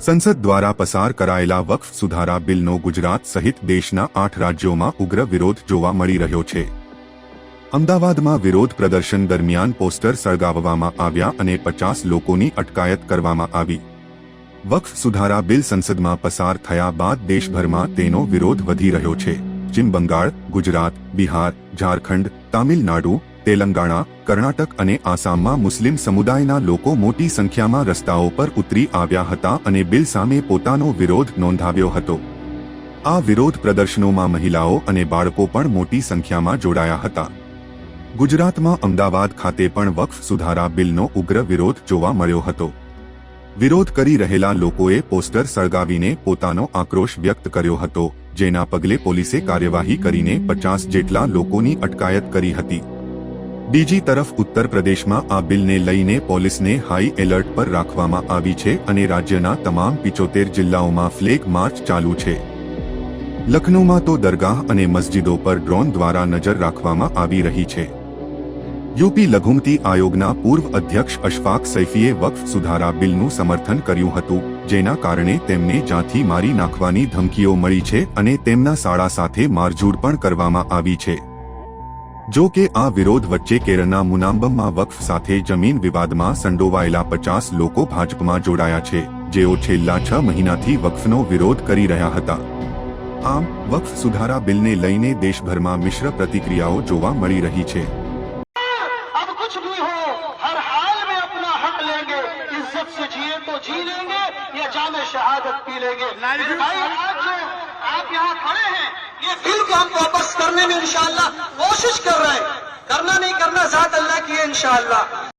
સંસદ દ્વારા પસાર કરાયેલા વક્ફ સુધારા બિલનો ગુજરાત સહિત દેશના આઠ રાજ્યોમાં ઉગ્ર વિરોધ જોવા મળી રહ્યો છે. અમદાવાદમાં વિરોધ પ્રદર્શન દરમિયાન પોસ્ટર સળગાવવામાં આવ્યા અને પચાસ લોકોની અટકાયત કરવામાં આવી. વક્ફ સુધારા બિલ સંસદમાં પસાર થયા બાદ દેશભરમાં તેનો વિરોધ વધી રહ્યો છે. પશ્ચિમ બંગાળ, ગુજરાત, બિહાર, ઝારખંડ, તામિલનાડુ તેલંગાણા, કર્ણાટક અને આસામમાં મુસ્લિમ સમુદાયના લોકો મોટી સંખ્યામાં રસ્તાઓ પર ઉતરી આવ્યા હતા અને બિલ સામે પોતાનો વિરોધ નોંધાવ્યો હતો. આ વિરોધ પ્રદર્શનોમાં મહિલાઓ અને બાળકો પણ મોટી સંખ્યામાં જોડાયા હતા. ગુજરાતમાં અમદાવાદ ખાતે પણ વક્ફ સુધારા બિલનો ઉગ્ર વિરોધ જોવા મળ્યો હતો. વિરોધ કરી રહેલા લોકોએ પોસ્ટર સળગાવીને પોતાનો આક્રોશ વ્યક્ત કર્યો હતો, જેના પગલે પોલીસે કાર્યવાહી કરીને પચાસ જેટલા લોકોની અટકાયત કરી હતી. બીજી તરફ ઉત્તર પ્રદેશમાં આ બિલને લઈને પોલીસને હાઈ એલર્ટ પર રાખવામાં આવી છે અને રાજ્યના તમામ પિચોતેર જિલ્લાઓમાં ફ્લેગ માર્ચ ચાલુ છે. લખનૌમાં તો દરગાહ અને મસ્જિદો પર ડ્રોન દ્વારા નજર રાખવામાં આવી રહી છે. યુપી લઘુમતી આયોગના પૂર્વ અધ્યક્ષ અશફાક સૈફીએ વક્ફ સુધારા બિલનું સમર્થન કર્યું હતું, જેના કારણે તેમને જાથી મારી નાખવાની ધમકીઓ મળી છે અને તેમના શાળા સાથે મારઝૂડ પણ કરવામાં આવી છે. જો કે આ વિરોધ વચ્ચે કેરળના મુનામ્બમમાં વક્ફ સાથે જમીન વિવાદમાં સંડોવાયેલા પચાસ લોકો ભાજપમાં જોડાયા છે જેઓ છેલ્લા છ મહિનાથી વક્ફનો વિરોધ કરી રહ્યા હતા આમ વક્ફ સુધારા બિલને લઈને દેશભરમાં મિશ્ર પ્રતિક્રિયાઓ જોવા મળી રહી છે अब कुछ भी हो हर हाल में अपना हक लेंगे इज्जत से जिए तो जी लेंगे या जाने शहादत पी लेंगे मेरे भाई आज जो आप यहाँ खड़े हैं ये बिल को हम वापस करने में इंशाल्लाह कोशिश कर रहे हैं करना नहीं करना जात अल्लाह की है इंशाल्लाह